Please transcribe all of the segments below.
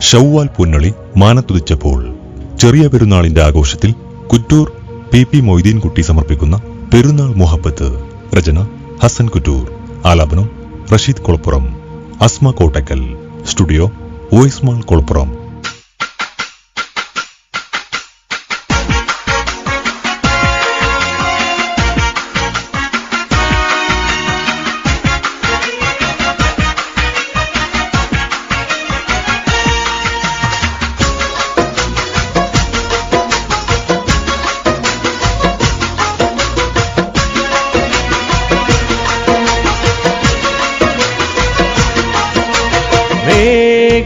ഷൗവാൽ പുന്നളി മാനത്തുതിച്ചപ്പോൾ ചെറിയ പെരുന്നാളിന്റെ ആഘോഷത്തിൽ കുറ്റൂർ പി പി മൊയ്തീൻകുട്ടി സമർപ്പിക്കുന്ന പെരുന്നാൾ മുഹബത്ത് രചന ഹസൻ കുറ്റൂർ ആലാപനം Rasheed Kolappuram Asma Kottakkal studio voice mall Kolappuram.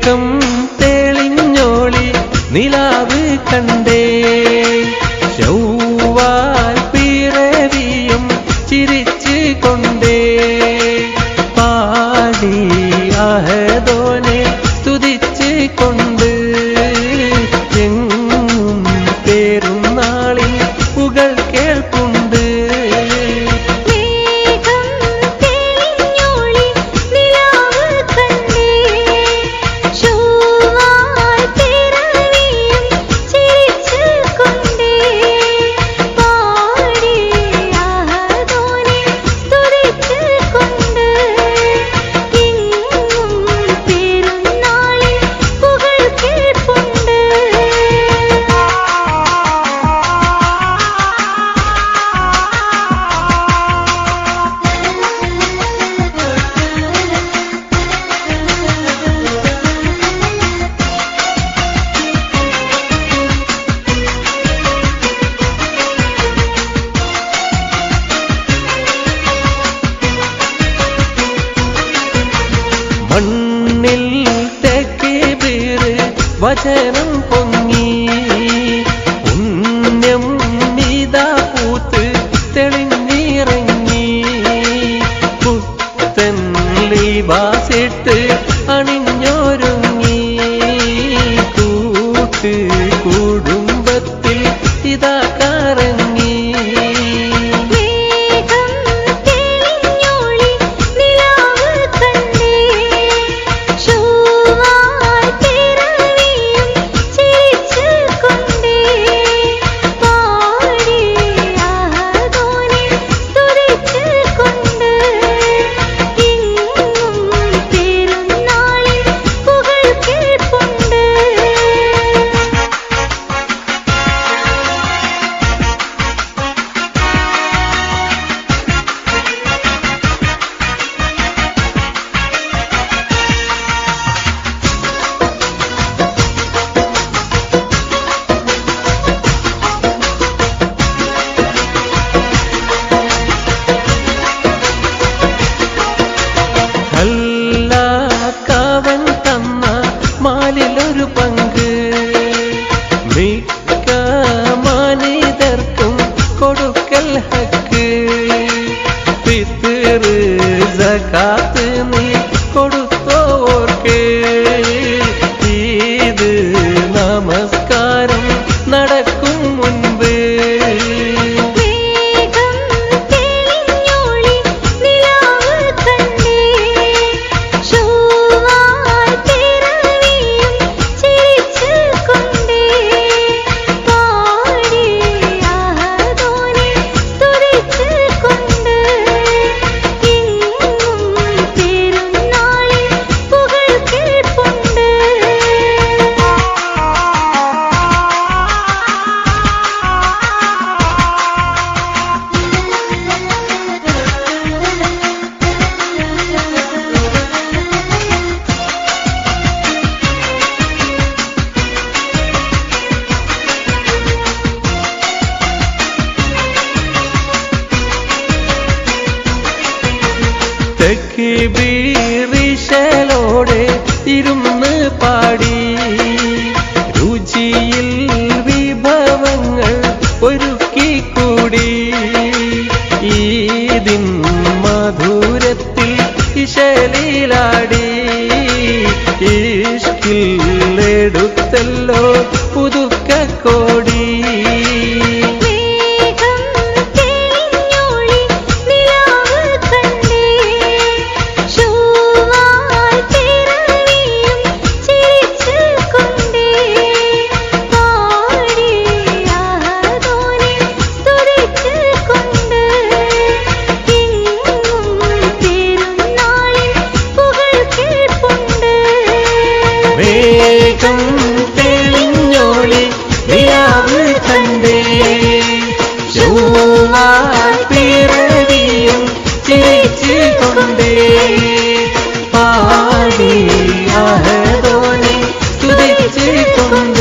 ஏக்கம் വചനം പൊങ്ങി. പുണ്യം നീതാ പൂത്ത് തെളിഞ്ഞിറങ്ങി. പുത്തൻ ലീബാസിട്ട് അണിഞ്ഞൊരുങ്ങി. കൂട്ട് കുടുംബത്തിൽ ഇതാ வித்திரு ஜகாத்து நீ கொடுத்தோர்க்கே இது நமஸ்காரம் நடக்கும் முன்பே. തെക്ക് ബീറിശലോടെ ഇരുന്ന് പാടി. രുചിയിൽ വിഭവങ്ങൾ ഒരുക്കി കൂടി. ഈദിൻ മധുരത്തിൽ ഇശലിലാടി. ഇഷ്കിൽ എടുത്തല്ലോ ചുറ്റും തെളിഞ്ഞോളി നിലാവ് കണ്ടേ. പിറവിയും ചിരിച്ചു കൊണ്ടേ. പാടി ആഹതോനെ സ്തുതിച്ചു കൊണ്ട്.